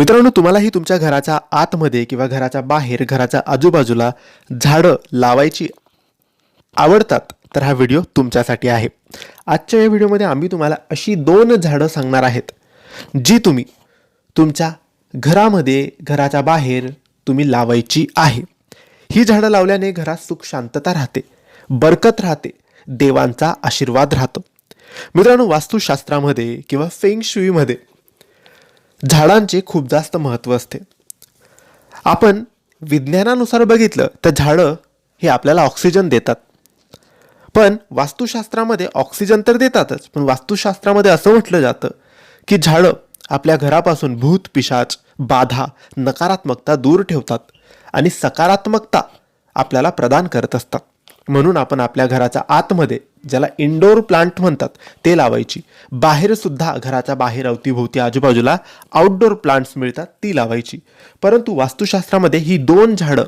मित्रांनो तुम्हालाही तुमच्या घराच्या आतमध्ये किंवा घराच्या बाहेर घराच्या आजूबाजूला झाडं लावायची आवडतात तर हा व्हिडिओ तुमच्यासाठी आहे. आजच्या या व्हिडिओमध्ये आम्ही तुम्हाला अशी दोन झाडं सांगणार आहेत जी तुम्ही तुमच्या घरामध्ये घराच्या बाहेर तुम्ही लावायची आहे. ही झाडं लावल्याने घरात सुख शांतता राहते बरकत राहते देवांचा आशीर्वाद राहतो. मित्रांनो वास्तुशास्त्रामध्ये किंवा फेंग शुईमध्ये झाडांचे खूप जास्त महत्त्व असते. आपण विज्ञानानुसार बघितलं तर झाडं हे आपल्याला ऑक्सिजन देतात. पण वास्तुशास्त्रामध्ये ऑक्सिजन तर देतातच पण वास्तुशास्त्रामध्ये असं म्हटलं जातं की झाडं आपल्या घरापासून भूत पिशाच बाधा नकारात्मकता दूर ठेवतात आणि सकारात्मकता आपल्याला प्रदान करत असतात. म्हणून आपण आपल्या घराच्या आतमध्ये ज्याला इंडोर प्लांट म्हणतात ते लावायची. बाहेर सुद्धा घराच्या बाहेर अवतीभोवती आजूबाजूला आउटडोर प्लांट्स मिळतात ती लावायची. परंतु वास्तुशास्त्रामध्ये ही दोन झाडं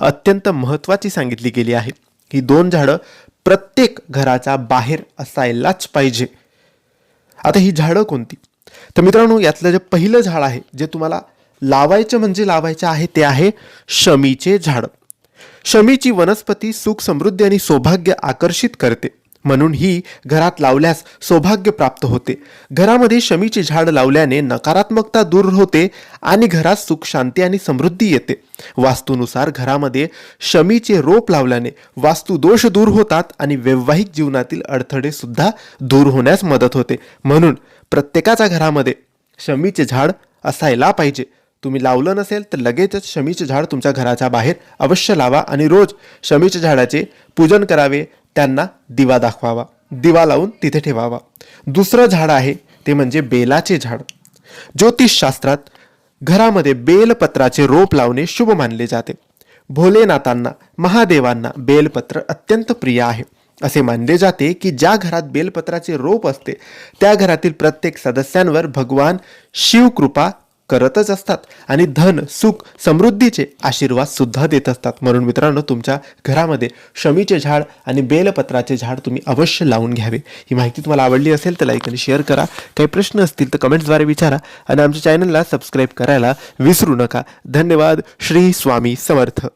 अत्यंत महत्त्वाची सांगितली गेली आहेत. ही दोन झाडं प्रत्येक घराच्या बाहेर असायलाच पाहिजे. आता ही झाडं कोणती? तर मित्रांनो यातलं जे पहिलं झाड आहे जे तुम्हाला लावायचं म्हणजे लावायचं आहे ते आहे शमीचे झाड. शमीची वनस्पती सुख समृद्धी आणि सौभाग्य आकर्षित करते. म्हणून ही घरात लावल्यास सौभाग्य प्राप्त होते. घरामध्ये शमीचे झाड लावल्याने नकारात्मकता दूर होते आणि घरात सुख शांती आणि समृद्धी येते. वास्तूनुसार घरामध्ये शमीचे रोप लावल्याने वास्तुदोष दूर होतात आणि वैवाहिक जीवनातील अडथळे सुद्धा दूर होण्यास मदत होते. म्हणून प्रत्येकाच्या घरामध्ये शमीचे झाड असायला पाहिजे. तुम्ही लावलं नसेल तर लगेचच शमीचे झाड तुमच्या घराच्या बाहेर अवश्य लावा आणि रोज शमीच्या झाडाचे पूजन करावे त्यांना दिवा दाखवावा दिवा लावून तिथे ठेवावा. दुसरं झाड आहे ते म्हणजे बेलाचे झाड. ज्योतिषशास्त्रात घरामध्ये बेलपत्राचे रोप लावणे शुभ मानले जाते. भोलेनाथांना महादेवांना बेलपत्र अत्यंत प्रिय आहे. असे मानले जाते की ज्या घरात बेलपत्राचे रोप असते त्या घरातील प्रत्येक सदस्यांवर भगवान शिवकृपा करतच असतात. आणि धन सुख समृद्धीचे आशीर्वाद सुद्धा देत असतात. म्हणून मित्रांनो तुमच्या घरामध्ये शमीचे झाड आणि बेलपत्राचे झाड तुम्ही अवश्य लावून घ्यावे. ही माहिती तुम्हाला आवडली असेल तर लाईक आणि शेअर करा. काही प्रश्न असतील तर कमेंट्सद्वारे विचारा. आणि आमच्या चॅनलला सबस्क्राईब करायला विसरू नका. धन्यवाद. श्री स्वामी समर्थ.